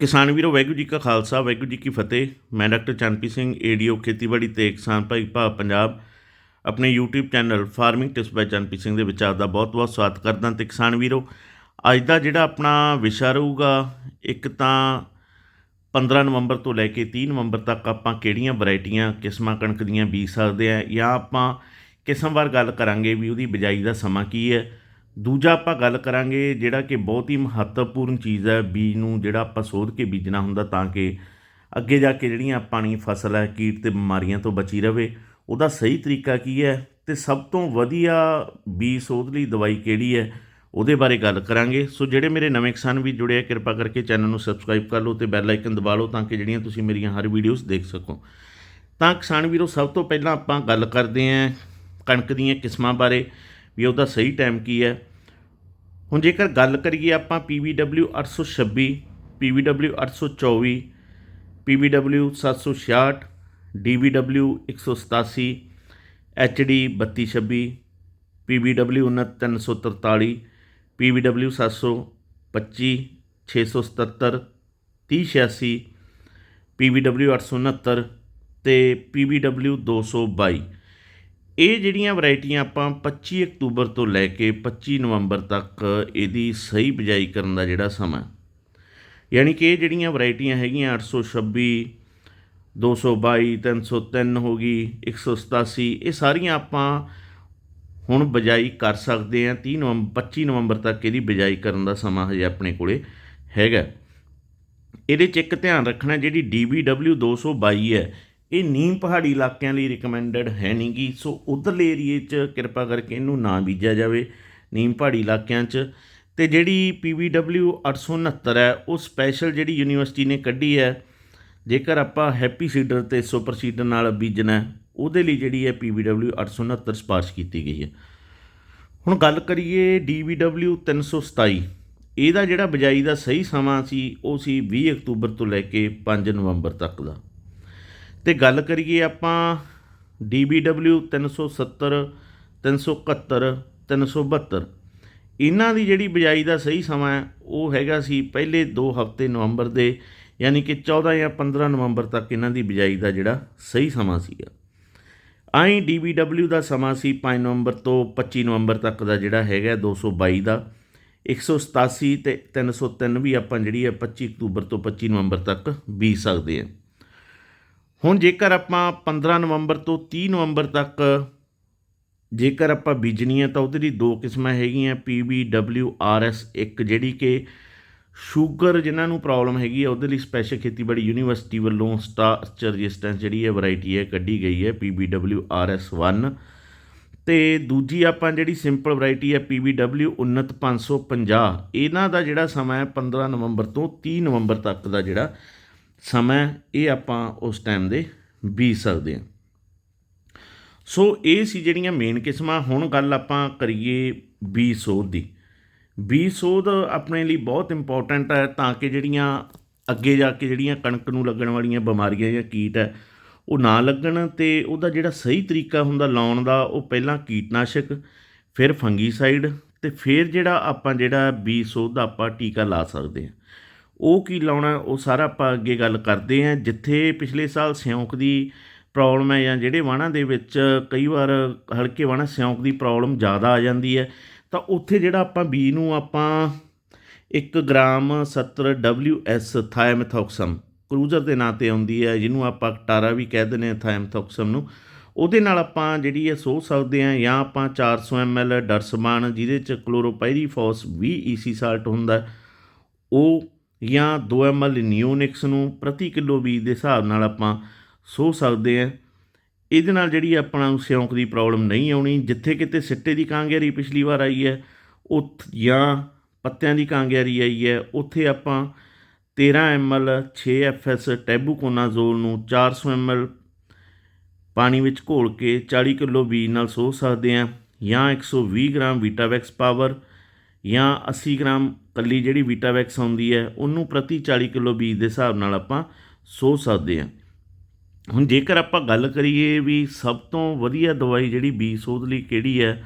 ਕਿਸਾਨ ਵੀਰੋ, ਵਾਹਿਗੁਰੂ ਜੀ ਕਾ ਖਾਲਸਾ, ਵਾਹਿਗੁਰੂ ਜੀ ਕੀ ਫਤਿਹ। ਮੈਂ ਡਾਕਟਰ ਚੰਨਪੀ ਸਿੰਘ, ਏਡੀਓ ਖੇਤੀਬਾੜੀ ਤੇ ਕਿਸਾਨ ਭਾਈ ਭਾ ਪੰਜਾਬ। ਆਪਣੇ YouTube channel farming tips by Channpi Singh ਦੇ ਵਿਚਾਰ ਦਾ ਬਹੁਤ-ਬਹੁਤ ਸਵਾਗਤ ਕਰਦਾ ਤੇ ਕਿਸਾਨ ਵੀਰੋ, ਅੱਜ ਦਾ ਜਿਹੜਾ ਆਪਣਾ ਵਿਸ਼ਾ ਰਹੂਗਾ, ਇੱਕ ਤਾਂ 15 ਨਵੰਬਰ ਤੋਂ ਲੈ ਕੇ 30 ਨਵੰਬਰ ਤੱਕ ਆਪਾਂ ਕਿਹੜੀਆਂ ਵੈਰਾਈਟੀਆਂ, ਕਿਸਮਾਂ ਕਣਕ ਦੀਆਂ ਬੀਜ ਸਕਦੇ ਆ ਜਾਂ ਆਪਾਂ ਕਿਸਮਵਾਰ ਗੱਲ ਕਰਾਂਗੇ ਵੀ ਉਹਦੀ ਬਿਜਾਈ ਦਾ ਸਮਾਂ ਕੀ ਹੈ। ਦੂਜਾ ਆਪਾਂ ਗੱਲ ਕਰਾਂਗੇ ਜਿਹੜਾ ਕਿ ਬਹੁਤ ਹੀ ਮਹੱਤਵਪੂਰਨ ਚੀਜ਼ ਹੈ ਬੀਜ ਨੂੰ ਜਿਹੜਾ ਆਪਾਂ ਸੋਧ ਕੇ ਬੀਜਣਾ ਹੁੰਦਾ ਤਾਂ ਕਿ ਅੱਗੇ ਜਾ ਕੇ ਜਿਹੜੀਆਂ ਆਪਣੀ ਫਸਲ ਹੈ, ਕੀਟ ਤੇ ਬਿਮਾਰੀਆਂ ਤੋਂ ਬਚੀ ਰਵੇ। ਉਹਦਾ ਸਹੀ ਤਰੀਕਾ ਕੀ ਹੈ ਤੇ ਸਭ ਤੋਂ ਵਧੀਆ ਬੀਜ ਸੋਧ ਲਈ ਦਵਾਈ ਕਿਹੜੀ ਹੈ, ਉਹਦੇ ਬਾਰੇ ਗੱਲ ਕਰਾਂਗੇ। ਸੋ ਜਿਹੜੇ ਮੇਰੇ ਨਵੇਂ ਕਿਸਾਨ ਵੀ ਜੁੜੇ ਆ, ਕਿਰਪਾ ਕਰਕੇ ਚੈਨਲ ਨੂੰ ਸਬਸਕ੍ਰਾਈਬ ਕਰ ਲਓ ਤੇ ਬੈਲ ਆਈਕਨ ਦਬਾ ਲਓ ਤਾਂ ਕਿ ਜਿਹੜੀਆਂ ਤੁਸੀਂ ਮੇਰੀਆਂ ਹਰ ਵੀਡੀਓਜ਼ ਦੇਖ ਸਕੋ। ਤਾਂ ਕਿਸਾਨ ਵੀਰੋ, ਸਭ ਤੋਂ ਪਹਿਲਾਂ ਆਪਾਂ ਗੱਲ ਕਰਦੇ ਆਂ ਕਣਕ ਦੀਆਂ ਕਿਸਮਾਂ ਬਾਰੇ ਵੀ ਉਹਦਾ ਸਹੀ ਟਾਈਮ ਕੀ ਹੈ। ਹੁਣ ਜੇਕਰ ਗੱਲ ਕਰੀਏ ਆਪਾਂ PVW 826 PVW 824 PVW 766 DVW 187 HD 3226 PVW 343 PVW 725 677 3086 PVW 869 ਤੇ PVW 222 ਇਹ ਜਿਹੜੀਆਂ ਵੈਰਾਈਟੀਆਂ ਆਪਾਂ 25 ਅਕਤੂਬਰ ਤੋਂ ਲੈ ਕੇ 25 ਨਵੰਬਰ ਤੱਕ ਇਹਦੀ ਸਹੀ ਬਿਜਾਈ ਕਰਨ ਦਾ ਜਿਹੜਾ ਸਮਾਂ ਯਾਨੀ ਕਿ ਇਹ ਜਿਹੜੀਆਂ ਵੈਰਾਈਟੀਆਂ ਹੈਗੀਆਂ 826 222 303 ਹੋ ਗਈ 187 ਇਹ ਸਾਰੀਆਂ ਆਪਾਂ ਹੁਣ ਬਿਜਾਈ ਕਰ ਸਕਦੇ ਹਾਂ। 30 ਨਵੰਬਰ 25 ਨਵੰਬਰ ਤੱਕ ਇਹਦੀ ਬਿਜਾਈ ਕਰਨ ਦਾ ਸਮਾਂ ਹਜੇ ਆਪਣੇ ਕੋਲੇ ਹੈਗਾ। ਇਹਦੇ 'ਚ ਇੱਕ ਧਿਆਨ ਰੱਖਣਾ, ਜਿਹੜੀ DBW 222 ਹੈ ਇਹ ਨੀਮ ਪਹਾੜੀ ਇਲਾਕਿਆਂ ਲਈ ਰਿਕਮੈਂਡਡ ਹੈ ਨਹੀਂਗੀ ਸੋ ਉਧਰਲੇ ਏਰੀਏ 'ਚ ਕਿਰਪਾ ਕਰਕੇ ਇਹਨੂੰ ਨਾ ਬੀਜਿਆ ਜਾਵੇ ਨੀਮ ਪਹਾੜੀ ਇਲਾਕਿਆਂ 'ਚ। ਤੇ ਜਿਹੜੀ PVW 869 ਹੈ, ਉਹ ਸਪੈਸ਼ਲ ਜਿਹੜੀ ਯੂਨੀਵਰਸਿਟੀ ਨੇ ਕੱਢੀ ਹੈ, ਜੇਕਰ ਆਪਾਂ ਹੈਪੀ ਸੀਡਰ ਤੇ ਸੁਪਰ ਸੀਡਰ ਨਾਲ ਬੀਜਣਾ ਉਹਦੇ ਲਈ ਜਿਹੜੀ ਹੈ PVW 869 ਸਿਫਾਰਿਸ਼ ਕੀਤੀ ਗਈ ਹੈ। ਹੁਣ ਗੱਲ ਕਰੀਏ DVW 327 ਇਹਦਾ ਜਿਹੜਾ ਬਿਜਾਈ ਦਾ ਸਹੀ ਸਮਾਂ ਸੀ, ਉਹ ਸੀ 20 ਅਕਤੂਬਰ ਤੋਂ ਲੈ ਕੇ 5 ਨਵੰਬਰ ਤੱਕ ਦਾ। ਤੇ ਗੱਲ ਕਰੀਏ ਆਪਾਂ DBW 370 371 372 ਇਹਨਾਂ ਦੀ ਜਿਹੜੀ ਬਿਜਾਈ ਦਾ ਸਹੀ ਸਮਾਂ ਹੈ, ਉਹ ਹੈਗਾ ਸੀ ਪਹਿਲੇ 2 ਹਫ਼ਤੇ ਨਵੰਬਰ ਦੇ, ਯਾਨੀ ਕਿ 14 ਜਾਂ 15 ਨਵੰਬਰ ਤੱਕ ਇਹਨਾਂ ਦੀ ਬਿਜਾਈ ਦਾ ਜਿਹੜਾ ਸਹੀ ਸਮਾਂ ਸੀਗਾ। ਆਈ DBW ਦਾ ਸਮਾਂ ਸੀ 5 ਨਵੰਬਰ ਤੋਂ 25 ਨਵੰਬਰ ਤੱਕ ਦਾ ਜਿਹੜਾ ਹੈਗਾ 222 ਦਾ। 187 ਤੇ 303 ਵੀ ਆਪਾਂ ਜਿਹੜੀ ਹੈ 25 ਅਕਤੂਬਰ ਤੋਂ 25 ਨਵੰਬਰ ਤੱਕ ਬੀਜ ਸਕਦੇ ਹਾਂ। ਹੁਣ ਜੇਕਰ ਆਪਾਂ 15 ਨਵੰਬਰ ਤੋਂ 30 ਨਵੰਬਰ ਤੱਕ ਜੇਕਰ ਆਪਾਂ ਬੀਜਣੀ ਹੈ ਤਾਂ ਉਹਦੇ ਲਈ ਦੋ ਕਿਸਮਾਂ ਹੈਗੀਆਂ PBWRS ਇੱਕ ਜਿਹੜੀ ਕਿ ਸ਼ੂਗਰ ਜਿਨ੍ਹਾਂ ਨੂੰ ਪ੍ਰੋਬਲਮ ਹੈਗੀ ਹੈ ਉਹਦੇ ਲਈ ਸਪੈਸ਼ਲ ਖੇਤੀਬਾੜੀ ਯੂਨੀਵਰਸਿਟੀ ਵੱਲੋਂ ਸਟਾਰਚ ਰੈਜ਼ਿਸਟੈਂਸ ਜਿਹੜੀ ਹੈ, ਵੈਰਾਈਟੀ ਹੈ, ਕੱਢੀ ਗਈ ਹੈ PBWRS1 ਤੇ ਦੂਜੀ ਆਪਾਂ ਜਿਹੜੀ ਸਿੰਪਲ ਵੈਰਾਈਟੀ ਹੈ PBW 29550 ਇਹਨਾਂ ਦਾ ਜਿਹੜਾ ਸਮਾਂ ਹੈ 15 ਨਵੰਬਰ ਤੋਂ 30 ਨਵੰਬਰ ਤੱਕ ਦਾ ਜਿਹੜਾ ਸਮਾਂ ਇਹ ਆਪਾਂ ਉਸ ਟਾਈਮ ਦੇ ਬੀਜ ਸਕਦੇ ਹਾਂ। ਸੋ ਇਹ ਸੀ ਜਿਹੜੀਆਂ ਮੇਨ ਕਿਸਮਾਂ, ਹੁਣ ਗੱਲ ਆਪਾਂ ਕਰੀਏ ਬੀ ਸੋਧ ਦੀ। ਬੀ ਸੋਧ ਆਪਣੇ ਲਈ ਬਹੁਤ ਇੰਪੋਰਟੈਂਟ ਹੈ ਤਾਂ ਕਿ ਜਿਹੜੀਆਂ ਅੱਗੇ ਜਾ ਕੇ ਜਿਹੜੀਆਂ ਕਣਕ ਨੂੰ ਲੱਗਣ ਵਾਲੀਆਂ ਬਿਮਾਰੀਆਂ ਜਾਂ ਕੀਟ ਹੈ, ਉਹ ਨਾ ਲੱਗਣ ਤੇ ਉਹਦਾ ਜਿਹੜਾ ਸਹੀ ਤਰੀਕਾ ਹੁੰਦਾ ਲਾਉਣ ਦਾ, ਉਹ ਪਹਿਲਾਂ ਕੀਟਨਾਸ਼ਕ, ਫਿਰ ਫੰਗੀਸਾਈਡ ਤੇ ਫਿਰ ਜਿਹੜਾ ਆਪਾਂ ਜਿਹੜਾ ਬੀ ਸੋਧ ਦਾ ਆਪਾਂ ਟੀਕਾ ਲਾ ਸਕਦੇ ਹਾਂ। ਉਹ ਕੀ ਲਾਉਣਾ, ਉਹ ਸਾਰਾ ਆਪਾਂ ਅੱਗੇ ਗੱਲ ਕਰਦੇ ਹਾਂ। ਜਿੱਥੇ ਪਿਛਲੇ ਸਾਲ ਸਿਉਂਕ ਦੀ ਪ੍ਰੋਬਲਮ ਹੈ ਜਾਂ ਜਿਹੜੇ ਵਾਣਾ ਦੇ ਵਿੱਚ ਕਈ ਵਾਰ ਹਲਕੇ ਵਾਣਾ ਸਿਉਂਕ ਦੀ ਪ੍ਰੋਬਲਮ ਜ਼ਿਆਦਾ ਆ ਜਾਂਦੀ ਹੈ, ਤਾਂ ਉੱਥੇ ਜਿਹੜਾ ਆਪਾਂ ਬੀ ਨੂੰ ਆਪਾਂ 1 ਗ੍ਰਾਮ 70 WS ਥਾਇਮੈਥੋਕਸਮ, ਕਰੂਜ਼ਰ ਦੇ ਨਾਂ ਤੇ ਆਉਂਦੀ ਹੈ, ਜਿਹਨੂੰ ਆਪਾਂ ਟਾਰਾ ਵੀ ਕਹਿ ਦਿੰਦੇ ਹਾਂ ਥਾਇਮਥੋਕਸਮ ਨੂੰ, ਉਹਦੇ ਨਾਲ ਆਪਾਂ ਜਿਹੜੀ ਹੈ ਸੋ ਸਕਦੇ ਹਾਂ ਜਾਂ ਆਪਾਂ 400 ml ਡਰਸਮਾਨ, ਜਿਹਦੇ ਚ ਕਲੋਰੋਪਾਈਰੀਫੋਸ 20 ਈਸੀ ਸਾਲਟ ਹੁੰਦਾ, ਉਹ ਜਾਂ 2 ml ਨਿਓਨਿਕਸ ਨੂੰ ਪ੍ਰਤੀ ਕਿਲੋ ਬੀਜ ਦੇ ਹਿਸਾਬ ਨਾਲ ਆਪਾਂ ਸੋ ਸਕਦੇ ਆ ਇਹਦੇ ਨਾਲ ਜਿਹੜੀ ਆਪਣਾ ਨੂੰ ਸਿਉਂਕ ਦੀ ਪ੍ਰੋਬਲਮ ਨਹੀਂ ਆਉਣੀ, ਜਿੱਥੇ ਕਿਤੇ ਸਿੱਟੇ ਦੀ ਕਾਂਗਿਆਰੀ ਪਿਛਲੀ ਵਾਰ ਆਈ ਹੈ ਉਹ ਜਾਂ ਪੱਤਿਆਂ ਦੀ ਕਾਂਗਿਆਰੀ ਆਈ ਹੈ, ਉੱਥੇ ਆਪਾਂ 13 ml 6 FS ਟੈਬੂਕੋਨਾਜ਼ੋਲ ਨੂੰ 400 ml ਪਾਣੀ ਵਿੱਚ ਘੋਲ ਕੇ 40 ਕਿਲੋ ਬੀਜ ਨਾਲ ਸੋ ਸਕਦੇ ਆ ਜਾਂ 120 ਗ੍ਰਾਮ ਵੀਟਾਵੈਕਸ ਪਾਵਰ ਜਾਂ 80 ਗ੍ਰਾਮ ਕੱਲੀ ਜਿਹੜੀ ਵੀਟਾਵੈਕਸ ਆਉਂਦੀ ਹੈ, ਉਹਨੂੰ ਪ੍ਰਤੀ 40 ਕਿਲੋ ਬੀਜ ਦੇ ਹਿਸਾਬ ਨਾਲ ਆਪਾਂ ਸੋ ਸਕਦੇ ਹਾਂ। ਹੁਣ ਜੇਕਰ ਆਪਾਂ ਗੱਲ ਕਰੀਏ ਵੀ ਸਭ ਤੋਂ ਵਧੀਆ ਦਵਾਈ ਜਿਹੜੀ ਬੀਜ ਸੋਧ ਲਈ ਕਿਹੜੀ ਹੈ,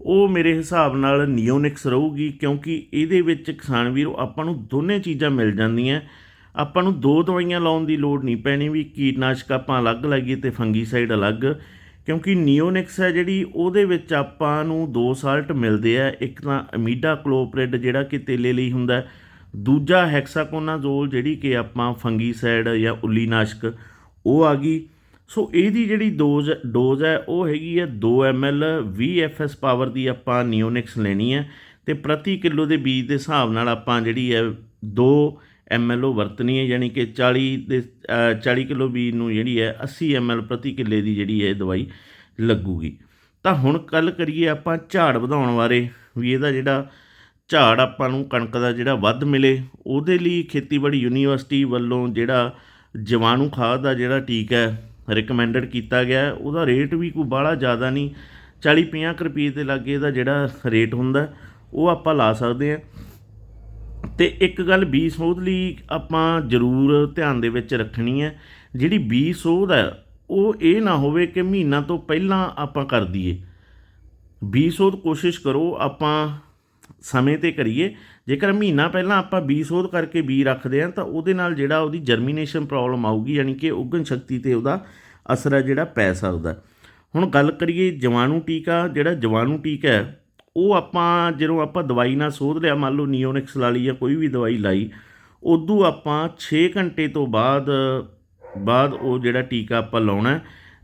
ਉਹ ਮੇਰੇ ਹਿਸਾਬ ਨਾਲ ਨਿਓਨਿਕਸ ਰਹੂਗੀ, ਕਿਉਂਕਿ ਇਹਦੇ ਵਿੱਚ ਕਿਸਾਨ ਵੀਰੋ ਆਪਾਂ ਨੂੰ ਦੋਨੇ ਚੀਜ਼ਾਂ ਮਿਲ ਜਾਂਦੀਆਂ। ਆਪਾਂ ਨੂੰ ਦੋ ਦਵਾਈਆਂ ਲਾਉਣ ਦੀ ਲੋੜ ਨਹੀਂ ਪੈਣੀ ਵੀ ਕੀਟਨਾਸ਼ਕ ਆਪਾਂ ਅਲੱਗ ਲਾਈਏ ਤੇ ਫੰਗੀਸਾਈਡ ਅਲੱਗ। ਕਿਉਂਕਿ ਨਿਓਨਿਕਸ ਹੈ ਜਿਹੜੀ ਉਹਦੇ ਵਿੱਚ ਆਪਾਂ ਨੂੰ ਦੋ ਸਾਲਟ ਮਿਲਦੇ ਆ। ਇੱਕ ਤਾਂ ਅਮੀਡਾ ਕਲੋਪ੍ਰਿਡ ਜਿਹੜਾ ਕਿ ਤੇਲੇ ਲਈ ਹੁੰਦਾ ਹੈ, ਦੂਜਾ ਹੈਕਸਾਕੋਨਾਜ਼ੋਲ ਜਿਹੜੀ ਕਿ ਆਪਾਂ ਫੰਗੀਸਾਈਡ ਜਾਂ ਉੱਲੀਨਾਸ਼ਕ ਉਹ ਆ ਗਈ। ਸੋ ਇਹਦੀ ਜਿਹੜੀ ਡੋਜ਼ ਡੋਜ਼ ਹੈ ਉਹ ਹੈਗੀ ਹੈ 2 ml 20 fs ਪਾਵਰ ਦੀ ਆਪਾਂ ਨਿਓਨਿਕਸ ਲੈਣੀ ਹੈ। ਤੇ ਪ੍ਰਤੀ ਕਿਲੋ ਦੇ ਬੀਜ ਦੇ ਹਿਸਾਬ ਨਾਲ ਆਪਾਂ ਜਿਹੜੀ ਹੈ 2 ml ਉਹ ਵਰਤਣੀ ਹੈ ਯਾਨੀ ਕਿ 40 ਦੇ ਅ, 40 ਕਿਲੋ ਬੀਜ ਨੂੰ ਜਿਹੜੀ ਹੈ 80 ml ਪ੍ਰਤੀ ਕਿੱਲੇ ਦੀ ਜਿਹੜੀ ਹੈ ਦਵਾਈ ਲੱਗੂਗੀ। ਤਾਂ ਹੁਣ ਕੱਲ ਕਰੀਏ ਆਪਾਂ ਝਾੜ ਵਧਾਉਣ ਬਾਰੇ ਵੀ ਇਹਦਾ ਜਿਹੜਾ ਝਾੜ ਆਪਾਂ ਨੂੰ ਕਣਕ ਦਾ ਜਿਹੜਾ ਵੱਧ ਮਿਲੇ ਉਹਦੇ ਲਈ ਖੇਤੀਬਾੜੀ ਯੂਨੀਵਰਸਿਟੀ ਵੱਲੋਂ ਜਿਹੜਾ ਜੀਵਾਣੂ ਖਾਦ ਦਾ ਜਿਹੜਾ ਟੀਕਾ ਹੈ ਰਿਕਮੈਂਡਡ ਕੀਤਾ ਗਿਆ ਉਹਦਾ ਰੇਟ ਵੀ ਕੋਈ ਬਾਹਲਾ ਜ਼ਿਆਦਾ ਨਹੀਂ 40 50 ਰੁਪਏ ਦੇ ਲਾਗੇ ਇਹਦਾ ਜਿਹੜਾ ਰੇਟ ਹੁੰਦਾ ਉਹ ਆਪਾਂ ਲਾ ਸਕਦੇ ਹਾਂ। ਤੇ ਇੱਕ ਗੱਲ ਬੀ ਸੋਧ ਲਈ ਆਪਾਂ ਜ਼ਰੂਰ ਧਿਆਨ ਦੇ ਵਿੱਚ ਰੱਖਣੀ ਹੈ। ਜਿਹੜੀ ਬੀ ਸੋਧ ਹੈ, ਉਹ ਇਹ ਨਾ ਹੋਵੇ ਕਿ ਮਹੀਨਾ ਤੋਂ ਪਹਿਲਾਂ ਆਪਾਂ ਕਰ ਦਈਏ। ਬੀ ਸੋਧ ਕੋਸ਼ਿਸ਼ ਕਰੋ, ਆਪਾਂ ਸਮੇਂ ਤੇ ਕਰੀਏ। ਜੇਕਰ ਮਹੀਨਾ ਪਹਿਲਾਂ ਆਪਾਂ ਬੀ ਸੋਧ ਕਰਕੇ ਬੀ ਰੱਖਦੇ ਹਾਂ, ਤਾਂ ਉਹਦੇ ਨਾਲ ਜਿਹੜਾ ਉਹਦੀ ਜਰਮੀਨੇਸ਼ਨ ਪ੍ਰੋਬਲਮ ਆਊਗੀ, ਯਾਨੀ ਕਿ ਉਗਣ ਸ਼ਕਤੀ ਤੇ ਉਹਦਾ ਅਸਰ ਹੈ ਜਿਹੜਾ ਪੈ ਸਕਦਾ। ਹੁਣ ਗੱਲ ਕਰੀਏ ਜਵਾਣੂ ਟੀਕਾ, ਜਿਹੜਾ ਜਵਾਣੂ ਟੀਕਾ ਹੈ ਉਹ ਆਪਾਂ ਜਦੋਂ ਆਪਾਂ ਦਵਾਈ ਨਾਲ ਸੋਧ ਲਿਆ, ਮੰਨ ਲਓ ਨਿਓਨਿਕਸ ਲਾ ਲਈ ਜਾਂ ਕੋਈ ਵੀ ਦਵਾਈ ਲਾਈ, ਉਦੋਂ ਆਪਾਂ 6 ਘੰਟੇ ਤੋਂ ਬਾਅਦ ਬਾਅਦ ਉਹ ਜਿਹੜਾ ਟੀਕਾ ਆਪਾਂ ਲਾਉਣਾ,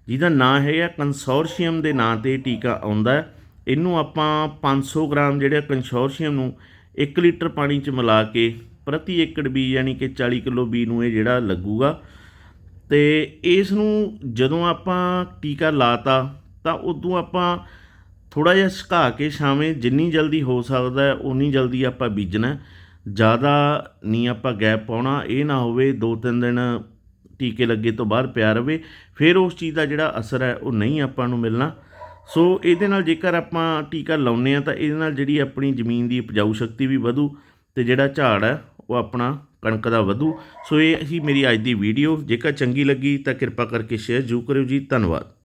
ਜਿਹਦਾ ਨਾਂ ਹੈਗਾ ਕੰਸੋਰਸ਼ੀਅਮ ਦੇ ਨਾਂ ਤੇ ਟੀਕਾ ਆਉਂਦਾ। ਇਹਨੂੰ ਆਪਾਂ 500 ਗ੍ਰਾਮ ਜਿਹੜੇ ਕੰਸੋਰਸ਼ੀਅਮ ਨੂੰ 1 ਲੀਟਰ ਪਾਣੀ 'ਚ ਮਿਲਾ ਕੇ ਪ੍ਰਤੀ ਏਕੜ ਬੀ ਯਾਨੀ ਕਿ 40 ਕਿਲੋ ਬੀ ਨੂੰ ਇਹ ਜਿਹੜਾ ਲੱਗੂਗਾ। ਤੇ ਇਸ ਨੂੰ ਜਦੋਂ ਆਪਾਂ ਟੀਕਾ ਲਾਤਾ, ਤਾਂ ਉਦੋਂ ਆਪਾਂ ਥੋੜਾ ਜਿਹਾ ਸੁਕਾ ਕੇ ਛਾਵੇਂ ਜਿੰਨੀ ਜਲਦੀ ਹੋ ਸਕਦਾ ਹੈ ਉਨੀ ਜਲਦੀ ਆਪਾਂ ਬੀਜਣਾ ਜ਼ਿਆਦਾ ਨਹੀਂ ਆਪਾਂ ਗੈਪ ਪਾਉਣਾ, ਇਹ ਨਾ ਹੋਵੇ ਦੋ ਤਿੰਨ ਦਿਨ ਟੀਕੇ ਲੱਗੇ ਤੋਂ ਬਾਅਦ ਪਿਆ ਰਵੇ, ਫਿਰ ਉਸ ਚੀਜ਼ ਦਾ ਜਿਹੜਾ ਅਸਰ ਹੈ, ਉਹ ਨਹੀਂ ਆਪਾਂ ਨੂੰ ਮਿਲਣਾ। ਸੋ ਇਹਦੇ ਨਾਲ ਜੇਕਰ ਆਪਾਂ ਟੀਕਾ ਲਾਉਨੇ ਆ ਤਾਂ ਇਹਦੇ ਨਾਲ ਜਿਹੜੀ ਆਪਣੀ ਜ਼ਮੀਨ ਦੀ ਉਪਜਾਊ ਸ਼ਕਤੀ ਵੀ ਵਧੂ ਤੇ ਜਿਹੜਾ ਝਾੜ ਹੈ, ਉਹ ਆਪਣਾ ਕਣਕ ਦਾ ਵਧੂ। ਸੋ ਇਹ ਹੀ ਮੇਰੀ ਅੱਜ ਦੀ ਵੀਡੀਓ। ਜੇਕਰ ਚੰਗੀ ਲੱਗੀ ਤਾਂ ਕਿਰਪਾ ਕਰਕੇ ਸ਼ੇਅਰ ਜ਼ਰੂਰ ਕਰਿਓ ਜੀ। ਧੰਨਵਾਦ।